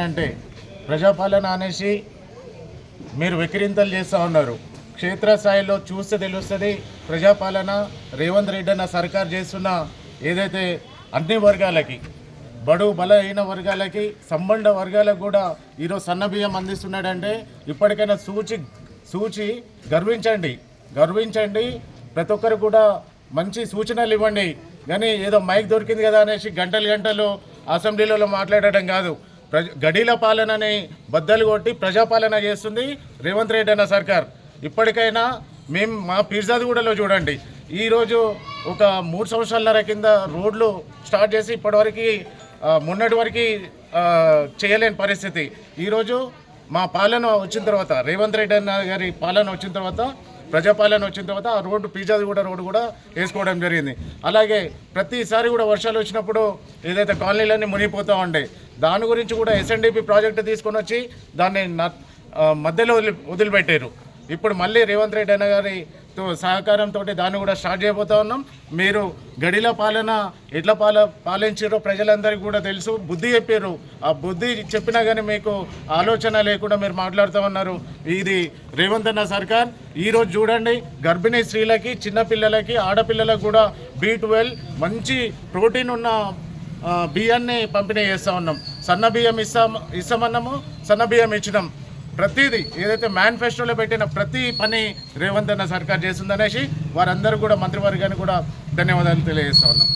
అంటే ప్రజాపాలన అనేసి మీరు వెకిరింతలు చేస్తూ ఉన్నారు. క్షేత్రస్థాయిలో చూస్తే తెలుస్తుంది ప్రజాపాలన రేవంత్ రెడ్డి అన్న సర్కార్ చేస్తున్న ఏదైతే అన్ని వర్గాలకి బడు బలహీన వర్గాలకి సంబంధ వర్గాలకు కూడా ఈరోజు సన్న బియ్యం అందిస్తున్నాడంటే ఇప్పటికైనా సూచి సూచి గర్వించండి. గర్వించండి. ప్రతి ఒక్కరు కూడా మంచి సూచనలు ఇవ్వండి. కానీ ఏదో మైక్ దొరికింది కదా అనేసి గంటలు గంటలు అసెంబ్లీలలో మాట్లాడటం కాదు. ప్రజ గడీల పాలనని బద్దలు కొట్టి ప్రజాపాలన చేస్తుంది రేవంత్ రెడ్డి అన్న సర్కార్. ఇప్పటికైనా మేము మా పీర్జాదిగూడలో చూడండి. ఈరోజు ఒక మూడు సంవత్సరాలన్నర కింద రోడ్లు స్టార్ట్ చేసి ఇప్పటివరకు మొన్నటి వరకు చేయలేని పరిస్థితి. ఈరోజు మా పాలన వచ్చిన తర్వాత రేవంత్ రెడ్డి అన్న గారి పాలన వచ్చిన తర్వాత ప్రజాపాలన వచ్చిన తర్వాత ఆ రోడ్డు పీజాదిగూడ రోడ్డు కూడా వేసుకోవడం జరిగింది. అలాగే ప్రతిసారి కూడా వర్షాలు వచ్చినప్పుడు ఏదైతే కాలనీలన్నీ మునిగిపోతూ ఉండే దాని గురించి కూడా ఎస్ఎన్డిపి ప్రాజెక్టు తీసుకొని వచ్చి దాన్ని మధ్యలో వదిలి వదిలిపెట్టారు. ఇప్పుడు మళ్ళీ రేవంత్ రెడ్డి అన్న సహకారంతో దాన్ని కూడా స్టార్ట్ చేయబోతా ఉన్నాం. మీరు గడిల పాలన ఎట్లా పాల పాలించారో ప్రజలందరికీ కూడా తెలుసు. బుద్ధి చెప్పారు ఆ బుద్ధి చెప్పినా కానీ మీకు ఆలోచన లేకుండా మీరు మాట్లాడుతూ ఉన్నారు. ఇది రేవంత్ అన్న సర్కార్. ఈరోజు చూడండి గర్భిణీ స్త్రీలకి చిన్నపిల్లలకి ఆడపిల్లలకు కూడా బీ ట్వెల్వ్ మంచి ప్రోటీన్ ఉన్న బియ్యాన్ని పంపిణీ చేస్తూ ఉన్నాం. సన్న బియ్యం ఇస్తాం ఇస్తామన్నాము సన్న బియ్యం ఇచ్చినాం. ప్రతిదీ ఏదైతే మేనిఫెస్టోలో పెట్టిన ప్రతి పని రేవంత్ అన్న సర్కార్ చేస్తుందనేసి వారందరూ కూడా మంత్రివర్గాన్ని కూడా ధన్యవాదాలు తెలియజేస్తా ఉన్నాం.